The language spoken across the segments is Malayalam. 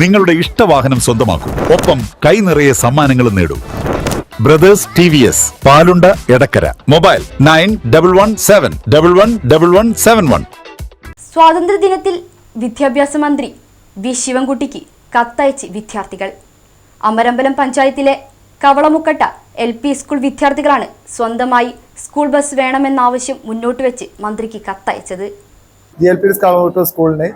നിങ്ങളുടെ ഇഷ്ടവാഹനം സ്വന്തമാക്കൂ. ഒപ്പം കൈ നിറയെ സമ്മാനങ്ങളും നേടൂ. Brothers T V S Palunda Edakkara. Mobile nine double one seven double one double one seven one സ്വാതന്ത്ര്യദിനത്തിൽ വിദ്യാഭ്യാസ മന്ത്രി വി ശിവൻകുട്ടിക്ക് കത്തയച്ച് വിദ്യാർത്ഥികൾ. അമരമ്പലം പഞ്ചായത്തിലെ കവളമുക്കട്ട എൽ പി സ്കൂൾ വിദ്യാർത്ഥികളാണ് സ്വന്തമായി സ്കൂൾ ബസ് വേണമെന്ന ആവശ്യം മുന്നോട്ട് വെച്ച് മന്ത്രിക്ക് കത്തയച്ചത്. ജി എൽ പി സ്കൂളിന്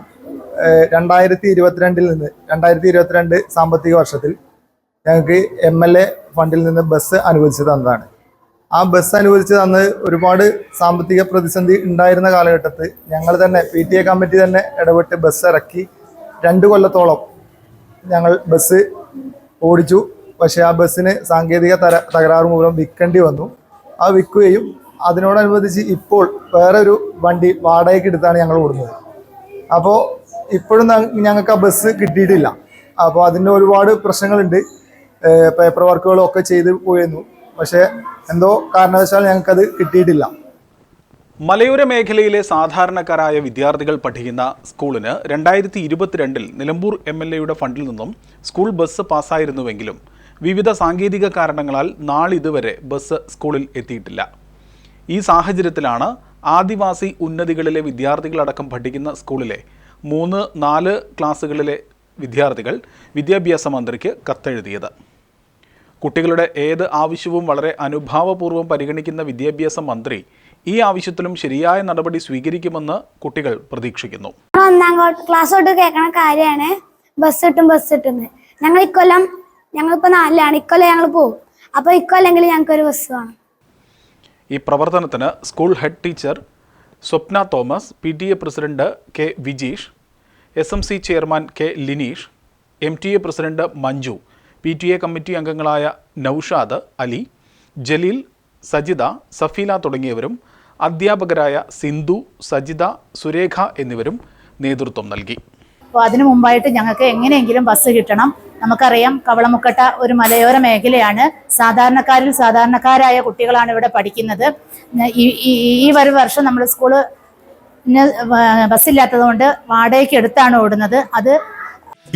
രണ്ടായിരത്തി ഇരുപത്തിരണ്ടിൽ നിന്ന് രണ്ടായിരത്തി ഇരുപത്തിരണ്ട് സാമ്പത്തിക വർഷത്തിൽ ഞങ്ങൾക്ക് എം എൽ എ ഫണ്ടിൽ നിന്ന് ബസ് അനുവദിച്ചു തന്നതാണ്. ആ ബസ് അനുവദിച്ചു തന്ന് ഒരുപാട് സാമ്പത്തിക പ്രതിസന്ധി ഉണ്ടായിരുന്ന കാലഘട്ടത്തിൽ ഞങ്ങൾ തന്നെ പി ടി എ കമ്മിറ്റി തന്നെ ഇടപെട്ട് ബസ് ഇറക്കി രണ്ട് കൊല്ലത്തോളം ഞങ്ങൾ ബസ് ഓടിച്ചു. പക്ഷേ ആ ബസ്സിന് സാങ്കേതിക തര തകരാറ് മൂലം വിൽക്കേണ്ടി വന്നു. ആ വിൽക്കുകയും അതിനോടനുബന്ധിച്ച് ഇപ്പോൾ വേറൊരു വണ്ടി വാടകയ്ക്ക് എടുത്താണ് ഞങ്ങൾ ഓടുന്നത്. അപ്പോൾ ഇപ്പോഴും ഞങ്ങൾക്ക് ആ ബസ് കിട്ടിയിട്ടില്ല. അപ്പോൾ അതിന്റെ ഒരുപാട് പ്രശ്നങ്ങളുണ്ട്. പേപ്പർ വർക്കുകളും ഒക്കെ ചെയ്ത് പോയിരുന്നു. പക്ഷേ എന്തോ കാരണവശാൽ ഞങ്ങൾക്കത് കിട്ടിയിട്ടില്ല. മലയോര മേഖലയിലെ സാധാരണക്കാരായ വിദ്യാർത്ഥികൾ പഠിക്കുന്ന സ്കൂളിന് രണ്ടായിരത്തി ഇരുപത്തിരണ്ടിൽ നിലമ്പൂർ എം എൽ എയുടെ ഫണ്ടിൽ നിന്നും സ്കൂൾ ബസ് പാസ്സായിരുന്നുവെങ്കിലും വിവിധ സാങ്കേതിക കാരണങ്ങളാൽ നാളിതുവരെ ബസ് സ്കൂളിൽ എത്തിയിട്ടില്ല. ഈ സാഹചര്യത്തിലാണ് ആദിവാസി ഉന്നതികളിലെ വിദ്യാർത്ഥികളടക്കം പഠിക്കുന്ന സ്കൂളിലെ മൂന്ന് നാല് ക്ലാസ്സുകളിലെ വിദ്യാർത്ഥികൾ വിദ്യാഭ്യാസ മന്ത്രിക്ക് കത്തെഴുതിയത്. കുട്ടികളുടെ ഏത് ആവശ്യവും വളരെ അനുഭാവപൂർവം പരിഗണിക്കുന്ന വിദ്യാഭ്യാസ മന്ത്രി ഈ ആവശ്യത്തിലും ശരിയായ നടപടി സ്വീകരിക്കുമെന്ന് കുട്ടികൾ പ്രതീക്ഷിക്കുന്നു. ഒന്നാം ക്ലാ- ക്ലാസ് തൊട്ട് കേൾക്കണ കാര്യമാണ്. ബസ് കിട്ടും ബസ് കിട്ടുന്നത് ഞങ്ങൾ ഇക്കൊല്ലം ഞങ്ങളിപ്പോ നാലിലാണ്. ഇക്കൊല്ലം ഞങ്ങൾ പോകും അപ്പൊ ഇക്കൊല്ലെങ്കിൽ ഞങ്ങൾക്ക് ഒരു ബസ് വേണം. ഈ പ്രവർത്തനത്തിന് school head teacher Swapna Thomas P T A president K Vijeesh S M C chairman K Lineesh M T A president Manju P T A committee അംഗങ്ങളായ നൌഷാദ് അലി ജലീൽ സജിത സഫീല തുടങ്ങിയവരും അധ്യാപകരായ സിന്ധു സജിത സുരേഖ എന്നിവരും നേതൃത്വം നൽകി. അപ്പോൾ അതിനു മുമ്പായിട്ട് ഞങ്ങൾക്ക് എങ്ങനെയെങ്കിലും ബസ് കിട്ടണം. നമുക്കറിയാം കവളമുക്കട്ട ഒരു മലയോര മേഖലയാണ്. സാധാരണക്കാരിൽ സാധാരണക്കാരായ കുട്ടികളാണ് ഇവിടെ പഠിക്കുന്നത്. ഈ ഒരു വർഷം നമ്മൾ സ്കൂൾ ബസ്സില്ലാത്തത് കൊണ്ട് വാടകയ്ക്ക് എടുത്താണ് ഓടുന്നത്. അത്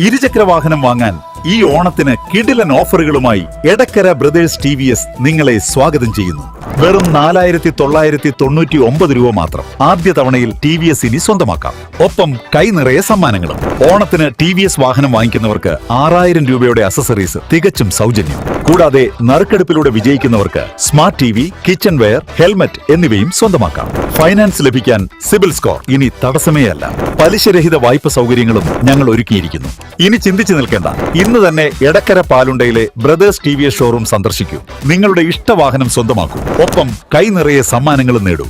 ഇരുചക്ര വാഹനം വാങ്ങാൻ ഈ ഓണത്തിന് കിടിലൻ ഓഫറുകളുമായി Edakkara brothers T V S നിങ്ങളെ സ്വാഗതം ചെയ്യുന്നു. വെറും നാലായിരത്തി തൊള്ളായിരത്തി തൊണ്ണൂറ്റി ഒമ്പത് രൂപ മാത്രം ആദ്യ തവണയിൽ ടി വി എസ് ഇനി സ്വന്തമാക്കാം. ഒപ്പം കൈ നിറയെ സമ്മാനങ്ങളും. ഓണത്തിന് ടി വി എസ് വാഹനം വാങ്ങിക്കുന്നവർക്ക് ആറായിരം രൂപയുടെ അസസറീസ് തികച്ചും സൗജന്യം. കൂടാതെ നറുക്കെടുപ്പിലൂടെ വിജയിക്കുന്നവർക്ക് smart T V kitchen ware helmet എന്നിവയും സ്വന്തമാക്കാം. ഫൈനാൻസ് ലഭിക്കാൻ സിബിൽ സ്കോർ ഇനി തടസ്സമേ അല്ല പലിശരഹിത വായ്പ സൗകര്യങ്ങളും ഞങ്ങൾ ഒരുക്കിയിരിക്കുന്നു. ഇനി ചിന്തിച്ചു നിൽക്കേണ്ട ഇന്ന് തന്നെ Edakkara പാലുണ്ടയിലെ brothers T V S showroom സന്ദർശിക്കൂ. നിങ്ങളുടെ ഇഷ്ടവാഹനം സ്വന്തമാക്കൂ. ഒപ്പം കൈ നിറയെ സമ്മാനങ്ങളും നേടൂ.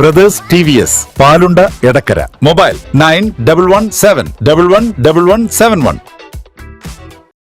Brothers T V S Palunda Edakkara. Mobile nine double one seven double one double one seven one.